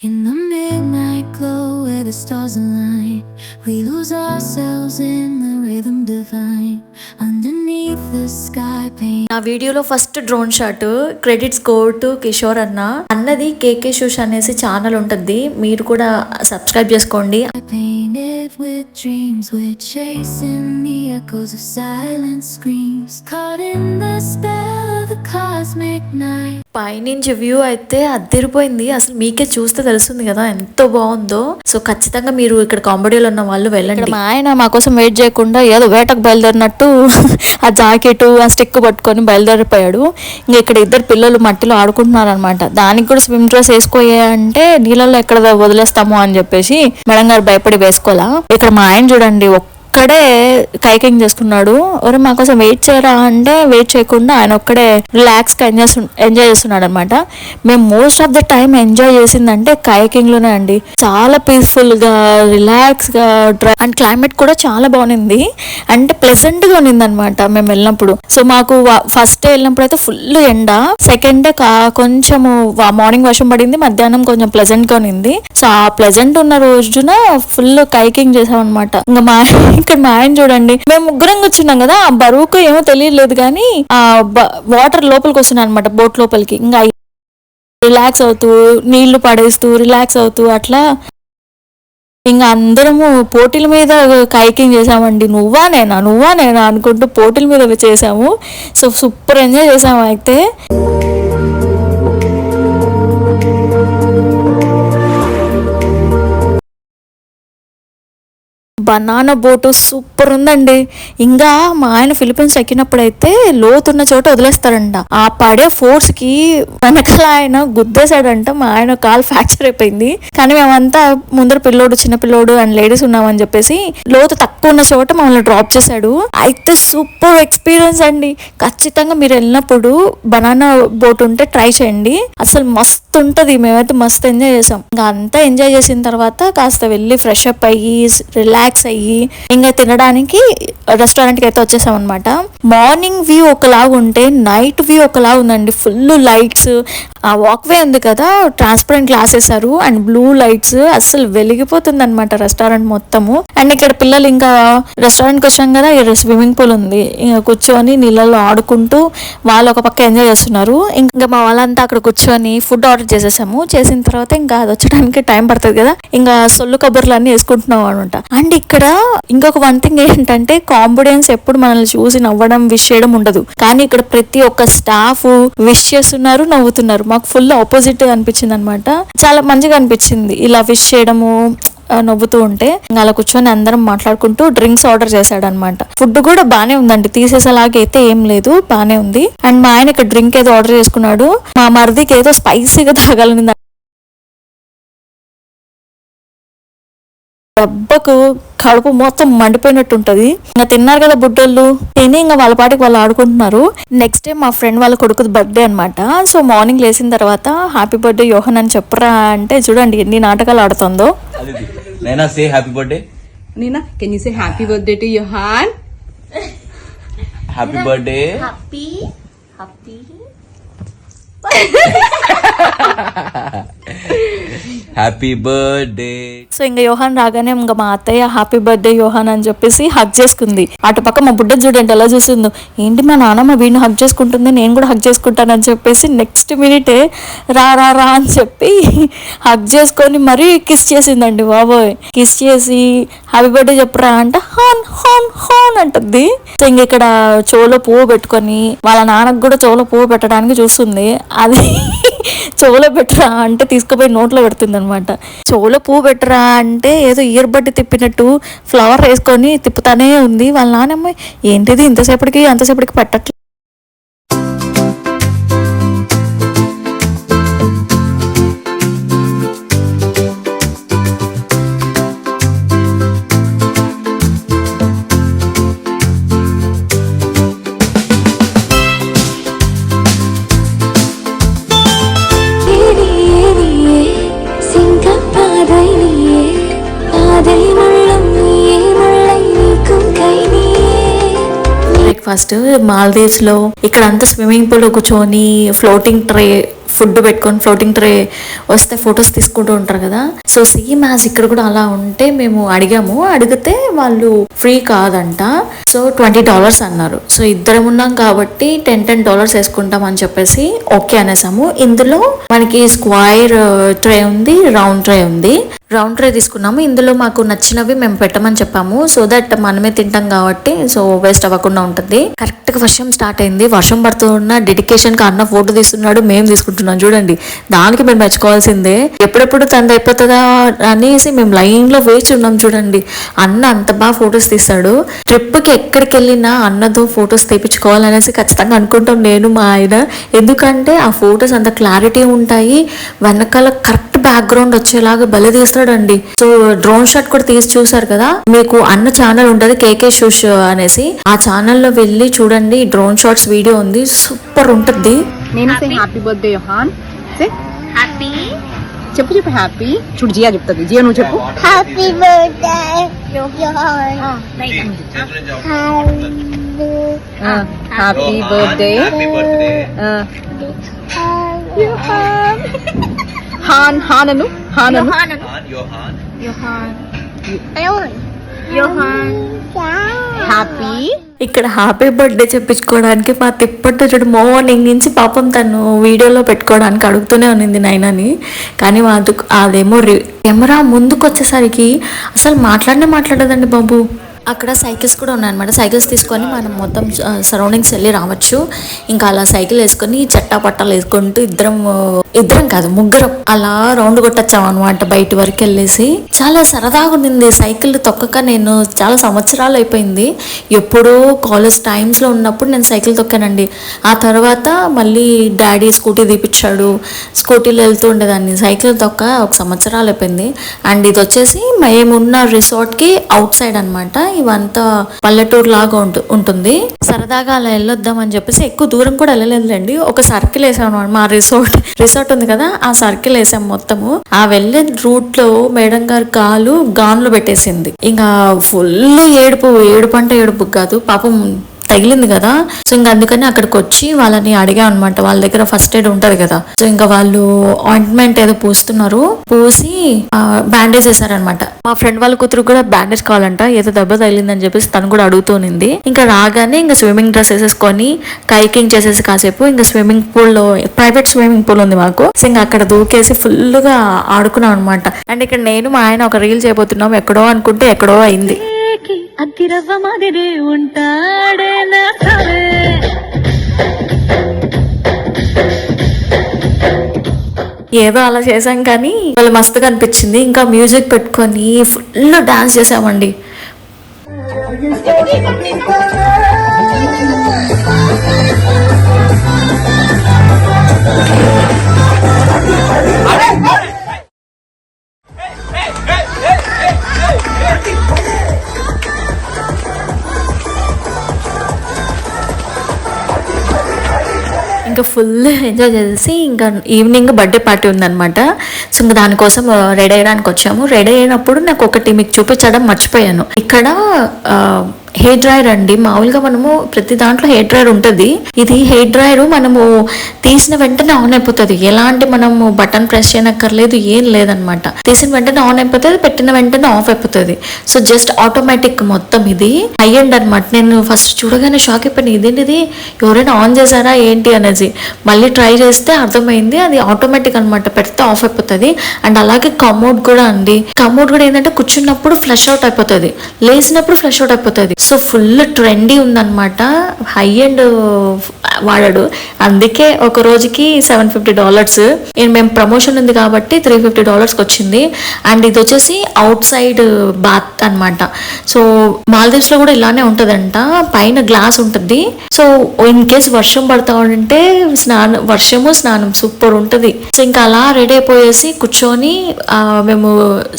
In the midnight glow where the stars align, we lose ourselves in the rhythm divine. Underneath the sky paint. నా వీడియోలో first drone shot credits go to Kishore అన్న అన్నది కేకే shoes అనేసి channel ఉంటుంది మీరు కూడా subscribe చేసుకోండి with dreams, we're chasing the echoes of silent screams. Caught in the spell the cosmic night. పైనుంచి వ్యూ అయితే అద్దరిపోయింది. అసలు మీకే చూస్తే తెలుస్తుంది కదా ఎంతో బాగుందో. సో ఖచ్చితంగా మీరు ఇక్కడ కాంబడీలో ఉన్న వాళ్ళు వెళ్ళండి. మా ఆయన మా కోసం వెయిట్ చేయకుండా ఏదో వేటకు బయలుదేరినట్టు ఆ జాకెట్ ఆ స్టిక్ పట్టుకొని బయలుదేరిపోయాడు. ఇంకా ఇక్కడ ఇద్దరు పిల్లలు మట్టిలో ఆడుకుంటున్నారు అనమాట దానికి కూడా స్విమ్ డ్రెస్ వేసుకోయే అంటే నీళ్ళలో ఎక్కడ వదిలేస్తాము అని చెప్పేసి మేడం గారు భయపడి వేసుకోవాలా ఇక్కడ మా ఆయన చూడండి ఒక్కడే కైకింగ్ చేసుకున్నాడు ఒరే మా కోసం వెయిట్ చేయరా అంటే వెయిట్ చేయకుండా ఆయన ఒక్కడే రిలాక్స్గా ఎంజాయ్ ఎంజాయ్ చేస్తున్నాడు అనమాట మేము most of the time enjoy చేసిందంటే కైకింగ్లోనే అండి. చాలా పీస్ఫుల్గా రిలాక్స్గా డ్రై అండ్ క్లైమేట్ కూడా చాలా బాగుంది అంటే ప్లెజెంట్గా ఉన్నింది అనమాట మేము వెళ్ళినప్పుడు. సో మాకు ఫస్ట్ డే వెళ్ళినప్పుడు అయితే ఫుల్ ఎండ. సెకండ్ డే కొంచెము మార్నింగ్ వర్షం పడింది మధ్యాహ్నం కొంచెం ప్లెజెంట్గా ఉన్నింది సో ఆ ప్లెజెంట్ ఉన్న రోజున ఫుల్ కైకింగ్ చేసాం అనమాట ఇంకా మా ఇక్కడ మా ఆయన చూడండి. మేము ముగ్గురం కూర్చున్నాం కదా ఆ బరువుకు ఏమో తెలియలేదు కానీ ఆ వాటర్ లోపలికి వస్తున్నాను అనమాట బోట్ లోపలికి. ఇంకా రిలాక్స్ అవుతూ నీళ్ళు పడేస్తూ రిలాక్స్ అవుతూ అట్లా. ఇంకా అందరము పోటీల మీద కైకింగ్ చేసామండి నువ్వా నేనా? నువ్వా నేనా? అనుకుంటూ పోటీల మీద చేసాము సో సూపర్ ఎంజాయ్ చేసాము అయితే. బనానా బోటు సూపర్ ఉందండి. ఇంకా మా ఆయన ఫిలిపీన్స్ ఎక్కినప్పుడైతే లోతున్న చోట వదిలేస్తారంట. ఆ పడే ఫోర్స్కి వెనకాల ఆయన గుద్దేశాడంట. మా ఆయన కాల్ ఫ్రాక్చర్ అయిపోయింది. కానీ మేమంతా ముందర పిల్లోడు చిన్న పిల్లోడు అండ్ లేడీస్ ఉన్నామని చెప్పేసి లోతు తక్కువ ఉన్న చోట మమ్మల్ని డ్రాప్ చేశాడు. అయితే సూపర్ ఎక్స్పీరియన్స్ అండి. ఖచ్చితంగా మీరు వెళ్ళినప్పుడు బనానా బోట్ ఉంటే ట్రై చేయండి. అసలు మస్తు ఉంటది మేమైతే మస్తు ఎంజాయ్ చేసాం. ఇంకా అంతా ఎంజాయ్ చేసిన తర్వాత కాస్త వెళ్ళి ఫ్రెష్ అప్ అయ్యి రిలాక్స్ అయ్యి ఇంకా తినడానికి రెస్టారెంట్కి అయితే వచ్చేసాం అనమాట మార్నింగ్ వ్యూ ఒకలాగా ఉంటే నైట్ వ్యూ ఒకలా ఉందండి. ఫుల్ లైట్స్ ఆ వాక్వే ఉంది కదా ట్రాన్స్పరెంట్ గ్లాస్ వేసారు అండ్ బ్లూ లైట్స్ అసలు వెలిగిపోతుంది అనమాట రెస్టారెంట్ మొత్తము. అండ్ ఇక్కడ పిల్లలు ఇంకా రెస్టారెంట్కి వచ్చాం కదా ఇక్కడ స్విమ్మింగ్ పూల్ ఉంది. ఇంకా కూర్చొని నీళ్ళలో ఆడుకుంటూ వాళ్ళు ఒక పక్క ఎంజాయ్ చేస్తున్నారు. ఇంకా మా వాళ్ళంతా అక్కడ కూర్చొని ఫుడ్ ఆర్డర్ చేసేసాము. చేసిన తర్వాత ఇంకా అది వచ్చడానికి టైం పడుతుంది కదా. ఇంకా సొల్లు కబుర్లు అన్ని వేసుకుంటున్నాం అనమాట అండ్ ఇక్కడ ఇంకొక వన్ థింగ్ ఏంటంటే కాంబిడెన్స్ ఎప్పుడు మనల్ని చూసి నవ్వడం విష్ చేయడం ఉండదు. కానీ ఇక్కడ ప్రతి ఒక్క స్టాఫ్ విష్ చేస్తున్నారు నవ్వుతున్నారు. మాకు ఫుల్ ఆపోజిట్ అనిపించింది అనమాట చాలా మంచిగా అనిపించింది. ఇలా విష్ చేయడము నవ్వుతూ ఉంటే అలా కూర్చొని అందరం మాట్లాడుకుంటూ డ్రింక్స్ ఆర్డర్ చేశాడు అనమాట ఫుడ్ కూడా బానే ఉందండి. తీసేసేలాగా అయితే ఏం లేదు బానే ఉంది. అండ్ మా ఆయన ఇక్కడ డ్రింక్ ఏదో ఆర్డర్ చేసుకున్నాడు. మా మరిదికి ఏదో స్పైసీగా తాగాలని దెబ్బకు కడుపు మొత్తం మండిపోయినట్టు ఉంటది ఇంకా తిన్నారు కదా బుడ్డోళ్ళు. తిని ఇంకా వాళ్ళ పాటికి వాళ్ళు ఆడుకుంటున్నారు. నెక్స్ట్ డే మా ఫ్రెండ్ వాళ్ళ కొడుకుది బర్త్డే అనమాట సో మార్నింగ్ లేచిన తర్వాత హ్యాపీ బర్త్డే యోహన్ అని చెప్పరా అంటే చూడండి ఎన్ని నాటకాలు ఆడుతుందో. birthday. Nina, can you say happy birthday to Johan? Happy birthday. Happy birthday so ఇంకా యోహాన్ రాగానే ఇంకా మా అత్తయ్య హ్యాపీ బర్త్డే యోహాన్ అని చెప్పేసి హగ్ చేసుకుంది. అటు పక్క మా బుడ్డ చూడండి ఎలా చూసిందో. ఏంటి మా నాన్నమ్మ వీడిని హగ్ చేసుకుంటుంది నేను కూడా హగ్ చేసుకుంటానని చెప్పేసి నెక్స్ట్ మినిటే రా రా రా అని చెప్పి హగ్ చేసుకొని మరీ కిస్ చేసిందండి బాబోయ్. కిస్ చేసి హ్యాపీ బర్త్డే చెప్పరా అంటే హాన్ హాన్ హాన్ అంటుంది. సో ఇంక ఇక్కడ చెవులో పువ్వు పెట్టుకొని వాళ్ళ నాన్నకు కూడా చెవులో పువ్వు పెట్టడానికి చూస్తుంది. అది చెవులో పెట్టరా అంటే తీసుకుపోయి నోట్లో పెడుతుంది అనమాట చెవులో పువ్వు పెట్టరా అంటే ఏదో ఇయర్ బడ్ తిప్పినట్టు ఫ్లవర్ వేసుకొని తిప్పుతానే ఉంది. వాళ్ళ నానమ్మ ఏంటిది ఇంతసేపటికి? అంతసేపటికి పెట్టట్లేదు ఫస్ట్ మాల్దీవ్స్లో ఇక్కడ అంతా స్విమ్మింగ్ పూల్ కూర్చొని ఫ్లోటింగ్ ట్రే ఫుడ్ పెట్టుకొని ఫ్లోటింగ్ ట్రే వస్తే ఫొటోస్ తీసుకుంటూ ఉంటారు కదా. సో సేమ్ యాజ్ ఇక్కడ కూడా అలా ఉంటే మేము అడిగాము. అడిగితే వాళ్ళు ఫ్రీ కాదంట. సో ట్వంటీ డాలర్స్ అన్నారు. సో ఇద్దరం ఉన్నాం కాబట్టి టెన్ టెన్ డాలర్స్ వేసుకుంటాం అని చెప్పేసి ఓకే అనేసాము. ఇందులో మనకి స్క్వైర్ ట్రే ఉంది రౌండ్ ట్రే ఉంది. రౌండ్ ట్రే తీసుకున్నాము. ఇందులో మాకు నచ్చినవి మేము పెట్టమని చెప్పాము. సో దట్ మనమే తింటాం కాబట్టి సో వేస్ట్ అవ్వకుండా ఉంటుంది. కరెక్ట్గా వర్షం స్టార్ట్ అయింది. వర్షం పడుతున్న డెడికేషన్కి అన్న ఫోటో తీస్తున్నాడు. మేము తీసుకుంటున్నాం. చూడండి దానికి మేము మెచ్చుకోవాల్సిందే. ఎప్పుడెప్పుడు తనది అయిపోతుందా అనేసి మేము లైన్లో వేచి ఉన్నాం చూడండి. అన్న అంత బాగా ఫొటోస్ తీస్తాడు. ట్రిప్కి ఎక్కడికి వెళ్ళినా అన్నతో ఫొటోస్ తెప్పించుకోవాలనేసి ఖచ్చితంగా అనుకుంటాం నేను మా ఆయన. ఎందుకంటే ఆ ఫొటోస్ అంత క్లారిటీ ఉంటాయి. వెనకాల కరెక్ట్ బ్యాక్గ్రౌండ్ వచ్చేలాగా భలే తీస్తాడండి సో డ్రోన్ షాట్ కూడా తీసి చూసారు కదా? మీకు అన్న ఛానల్ ఉంటది కేకే షూష్ అనేసి. ఆ ఛానల్లో వెళ్ళి చూడండి డ్రోన్ షాట్స్ వీడియో ఉంది. సూపర్ ఉంటుంది. నేను say happy birthday Johan say happy చెప్పు చెప్పు హ్యాపీ చూడు జియా చెప్తుంది. జియా నువ్వు చెప్పు. Johan. హ్యాపీ బర్త్డే హాన్ హానను హానను హ్యాపీ ఇక్కడ హ్యాపీ బర్త్డే చెప్పించుకోవడానికి మా తిప్పట్టు చూడు మార్నింగ్ నుంచి పాపం తను వీడియోలో పెట్టుకోవడానికి అడుగుతూనే ఉన్నింది నైనని. కానీ అది అదేమో రి- కెమెరా ముందుకు వచ్చేసరికి అసలు మాట్లాడనే మాట్లాడదండి బాబు. అక్కడ సైకిల్స్ కూడా ఉన్నాయన్నమాట. సైకిల్స్ తీసుకొని మనం మొత్తం సరౌండింగ్స్ వెళ్ళి రావచ్చు. ఇంకా అలా సైకిల్ వేసుకొని చట్టా పట్టాలు వేసుకుంటూ ఇద్దరం ఇద్దరం కాదు ముగ్గురం అలా రౌండ్ కొట్టచ్చాం అనమాట బయట వరకు వెళ్ళేసి. చాలా సరదాగా ఉండింది. సైకిల్ తొక్కక నేను చాలా సంవత్సరాలు అయిపోయింది. ఎప్పుడో కాలేజ్ టైమ్స్లో ఉన్నప్పుడు నేను సైకిల్ తొక్కానండి. ఆ తర్వాత మళ్ళీ డాడీ స్కూటీ తీపిచ్చాడు. స్కూటీలో వెళ్తూ ఉండేదాన్ని. సైకిల్ తొక్క ఒక సంవత్సరాలు అయిపోయింది. అండ్ ఇది వచ్చేసి మేమున్న రిసార్ట్కి అవుట్ సైడ్ అనమాట ఇవంతా పల్లెటూరు లాగా ఉంటు ఉంటుంది. సరదాగా అలా వెళ్ళొద్దాం అని చెప్పేసి ఎక్కువ దూరం కూడా వెళ్ళలేదులేండి. ఒక సర్కిల్ వేసాము మా రిసార్ట్ రిసార్ట్ ఉంది కదా ఆ సర్కిల్ వేసాం మొత్తము. ఆ వెళ్ళే రూట్లో మేడం గారు కాలు గాన్లు పెట్టేసింది. ఇంకా ఫుల్ ఏడుపు ఏడుపు అంటే ఏడుపు కాదు. పాపం తగిలింది కదా. సో ఇంకా అందుకని అక్కడికి వచ్చి వాళ్ళని అడిగా అనమాట వాళ్ళ దగ్గర ఫస్ట్ ఎయిడ్ ఉంటది కదా. సో ఇంకా వాళ్ళు ఆయింట్మెంట్ ఏదో పూస్తున్నారు. పూసి బ్యాండేజ్ వేసారనమాట మా ఫ్రెండ్ వాళ్ళ కూతురు కూడా బ్యాండేజ్ కావాలంట. ఏదో దెబ్బ తగిలిందని చెప్పేసి తను కూడా అడుగుతూనింది ఇంకా రాగానే ఇంకా స్విమ్మింగ్ డ్రెస్ వేసేసుకొని కైకింగ్ చేసేసి కాసేపు ఇంకా స్విమ్మింగ్ పూల్లో ప్రైవేట్ స్విమ్మింగ్ పూల్ ఉంది మాకు. సో ఇంకా అక్కడ దూకేసి ఫుల్గా ఆడుకున్నాం అనమాట అండ్ ఇక్కడ నేను మా ఆయన ఒక రీల్ చేయబోతున్నాం. ఎక్కడో అనుకుంటే ఎక్కడో అయింది. అగ్గిరవ్వ మాదిరి ఉంటాడే నా కలే ఏదో అలా చేసాం కానీ వాళ్ళు మస్తుగా అనిపించింది. ఇంకా మ్యూజిక్ పెట్టుకొని ఫుల్ డాన్స్ చేసామండి ఫుల్ ఎంజాయ్ చేసేసి ఇంకా ఈవినింగ్ బర్త్డే పార్టీ ఉందన్నమాట. సో ఇంకా దానికోసం రెడీ అయ్యడానికి వచ్చాము. రెడీ అయినప్పుడు నాకు ఒకటి మీకు చూపించడం మర్చిపోయాను. ఇక్కడ హెయిర్ డ్రైయర్ అండి. మామూలుగా మనము ప్రతి దాంట్లో హెయిర్ డ్రైయర్ ఉంటుంది. ఇది హెయిర్ డ్రైయర్. మనము తీసిన వెంటనే ఆన్ అయిపోతుంది. ఎలాంటి మనము బటన్ ప్రెస్ చేయనక్కర్లేదు ఏం లేదనమాట. తీసిన వెంటనే ఆన్ అయిపోతుంది. పెట్టిన వెంటనే ఆఫ్ అయిపోతుంది. సో జస్ట్ ఆటోమేటిక్ మొత్తం ఇది. హై అండ్ అనమాట నేను ఫస్ట్ చూడగానే షాక్ అయిపోయాను ఇదేంటిది? ఎవరైనా ఆన్ చేశారా? ఏంటి? అనేది మళ్ళీ ట్రై చేస్తే అర్థమైంది. అది ఆటోమేటిక్ అనమాట. పెడితే ఆఫ్ అయిపోతుంది. అండ్ అలాగే కమోడ్ కూడా అండి. కమోడ్ కూడా ఏంటంటే కూర్చున్నప్పుడు ఫ్లష్ అవుట్ అయిపోతుంది. లేచినప్పుడు ఫ్లష్ అవుట్ అయిపోతుంది. సో ఫుల్ ట్రెండీ ఉందన్నమాట. హై అండ్ uh, వాడాడు. అందుకే ఒక రోజుకి సెవెన్ ఫిఫ్టీ డాలర్స్ మేము ప్రమోషన్ ఉంది కాబట్టి త్రీ ఫిఫ్టీ డాలర్స్కి వచ్చింది. అండ్ ఇది వచ్చేసి అవుట్ సైడ్ బాత్ అనమాట సో మాల్దీవ్స్లో కూడా ఇలానే ఉంటుందంట. పైన గ్లాస్ ఉంటుంది. సో ఇన్ కేస్ వర్షం పడతా ఉంటే స్నానం వర్షము స్నానం సూపర్ ఉంటుంది. సో ఇంకా అలా రెడీ అయిపోయేసి కూర్చొని మేము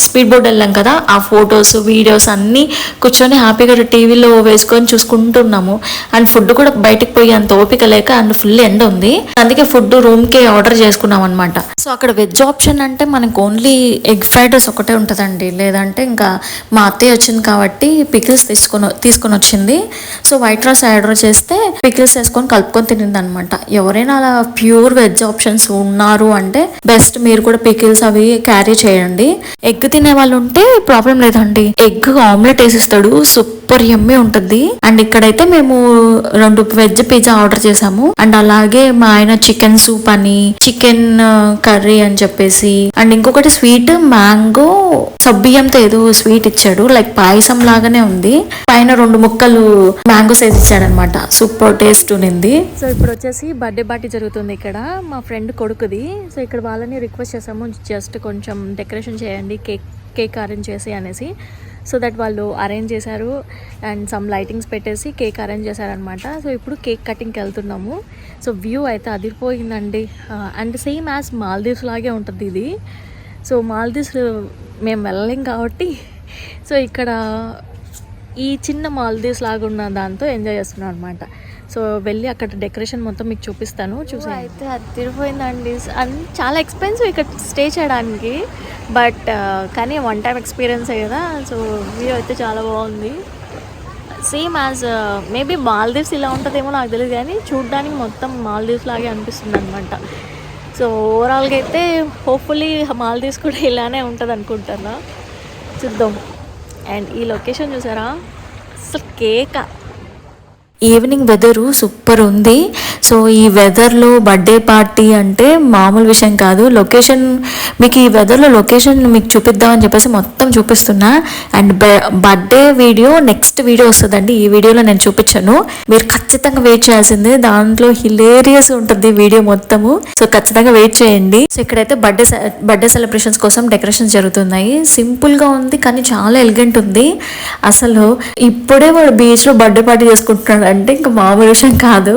స్పీడ్ బోర్డ్ వెళ్ళాం కదా. ఆ ఫొటోస్ వీడియోస్ అన్నీ కూర్చొని హ్యాపీగా టీవీలో నీళ్ళు వేసుకొని చూసుకుంటున్నాము. అండ్ ఫుడ్ కూడా బయటికి పోయి అంత ఓపిక లేక అండ్ ఫుల్ ఎండ్ ఉంది. అందుకే ఫుడ్ రూమ్కి ఆర్డర్ చేసుకున్నాం అనమాట సో అక్కడ వెజ్ ఆప్షన్ అంటే మనకు ఓన్లీ ఎగ్ ఫ్రైడ్ రైస్ ఒకటే ఉంటుందండి. లేదంటే ఇంకా మా అత్తయ్య వచ్చింది కాబట్టి పికిల్స్ తీసుకొని తీసుకొని వచ్చింది. సో వైట్ రైస్ ఆర్డర్ చేస్తే పికిల్స్ వేసుకొని కలుపుకొని తినింది అనమాట ఎవరైనా అలా ప్యూర్ వెజ్ ఆప్షన్స్ ఉన్నారు అంటే బెస్ట్ మీరు కూడా పికిల్స్ అవి క్యారీ చేయండి. ఎగ్ తినే వాళ్ళు ఉంటే ప్రాబ్లం లేదండి. ఎగ్ ఆమ్లెట్ వేసిస్తాడు సూపర్ ఎమ్మె ఉంటుంది. అండ్ ఇక్కడైతే మేము రెండు వెజ్ పిజ్జా ఆర్డర్ చేసాము. అండ్ అలాగే మా ఆయన చికెన్ సూప్ అని చికెన్ కర్రీ అని చెప్పేసి అండ్ ఇంకొకటి స్వీట్ మ్యాంగో సబ్బియ్యంతో ఏదో స్వీట్ ఇచ్చాడు. లైక్ పాయసం లాగానే ఉంది. పైన రెండు ముక్కలు మ్యాంగో సైజ్ ఇచ్చాడు అనమాట సూపర్ టేస్ట్ ఉంది సో ఇప్పుడు వచ్చేసి బర్త్డే పార్టీ జరుగుతుంది ఇక్కడ. మా ఫ్రెండ్ కొడుకుది. సో ఇక్కడ వాళ్ళని రిక్వెస్ట్ చేసాము. జస్ట్ కొంచెం డెకరేషన్ చేయండి కేక్ కేక్ అరేంజ్ చేసి అనేసి. సో దట్ వాళ్ళు అరేంజ్ చేశారు అండ్ సమ్ లైటింగ్స్ పెట్టేసి కేక్ అరేంజ్ చేశారనమాట సో ఇప్పుడు కేక్ కటింగ్కి వెళ్తున్నాము. సో వ్యూ అయితే అదిరిపోయిందండి. అండ్ సేమ్ యాజ్ మాల్దీవ్స్ లాగే ఉంటుంది ఇది. సో మాల్దీవ్స్ మేము వెళ్ళలేం కాబట్టి సో ఇక్కడ ఈ చిన్న మాల్దీవ్స్ లాగా ఉన్న దాంతో ఎంజాయ్ చేస్తున్నాం అనమాట సో వెళ్ళి అక్కడ డెకరేషన్ మొత్తం మీకు చూపిస్తాను. చూసి అయితే అది తిరిగిపోయిందండి అండ్ చాలా ఎక్స్పెన్సివ్ ఇక్కడ స్టే చేయడానికి బట్ కానీ వన్ టైం ఎక్స్పీరియన్స్ కదా సో వ్యూ అయితే చాలా బాగుంది. సేమ్ యాజ్ మేబీ మాల్దీవ్స్ ఇలా ఉంటుందేమో నాకు తెలియదు కానీ చూడడానికి మొత్తం మాల్దీవ్స్ లాగే అనిపిస్తుంది అనమాట సో ఓవరాల్గా అయితే హోప్ఫుల్లీ మాల్దీవ్స్ కూడా ఇలానే ఉంటుంది అనుకుంటున్నా చూద్దాం. అండ్ ఈ లొకేషన్ చూసారా? అసలు కేక. ఈవినింగ్ వెదరు సూపర్ ఉంది. సో ఈ వెదర్లో బర్త్డే పార్టీ అంటే మామూలు విషయం కాదు. లొకేషన్ మీకు ఈ వెదర్లో లొకేషన్ మీకు చూపిద్దామని చెప్పేసి మొత్తం చూపిస్తున్నా. And birthday video next video వస్తుందండి. ఈ వీడియోలో నేను చూపించాను. మీరు ఖచ్చితంగా వెయిట్ చేయాల్సిందే. దాంట్లో హిలేరియస్ ఉంటుంది వీడియో మొత్తము. సో ఖచ్చితంగా వెయిట్ చేయండి. సో ఇక్కడైతే బర్త్డే బర్త్డే సెలబ్రేషన్స్ కోసం డెకరేషన్స్ జరుగుతున్నాయి. సింపుల్గా ఉంది కానీ చాలా ఎలిగెంట్ ఉంది. అసలు ఇప్పుడే వాడు బీచ్లో బర్త్డే పార్టీ చేసుకుంటున్నాడు. అంటే ఇంకా మామూలు విషయం కాదు.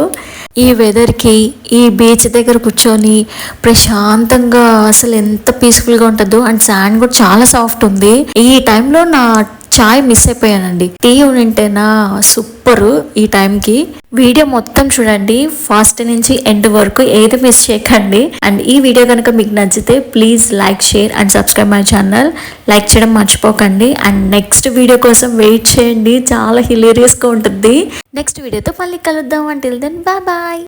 ఈ వెదర్కి ఈ బీచ్ దగ్గర కూర్చొని ప్రశాంతంగా అసలు ఎంత పీస్ఫుల్గా ఉంటుందో అండ్ శాండ్ కూడా చాలా సాఫ్ట్ ఉంది. ఈ టైంలో నా చాయ్ మిస్ అయిపోయానండి. టీ ఉంటేనా సూపర్ ఈ టైంకి వీడియో మొత్తం చూడండి. ఫాస్ట్ నుంచి ఎండ్ వరకు ఏది మిస్ చేయకండి. అండ్ ఈ వీడియో కనుక మీకు నచ్చితే please like share and subscribe my channel like చేయడం మర్చిపోకండి. అండ్ నెక్స్ట్ వీడియో కోసం వెయిట్ చేయండి. చాలా హిలేరియస్గా ఉంటుంది. నెక్స్ట్ వీడియోతో మళ్ళీ కలుద్దాం. అంటే దెన్ బాయ్ బాయ్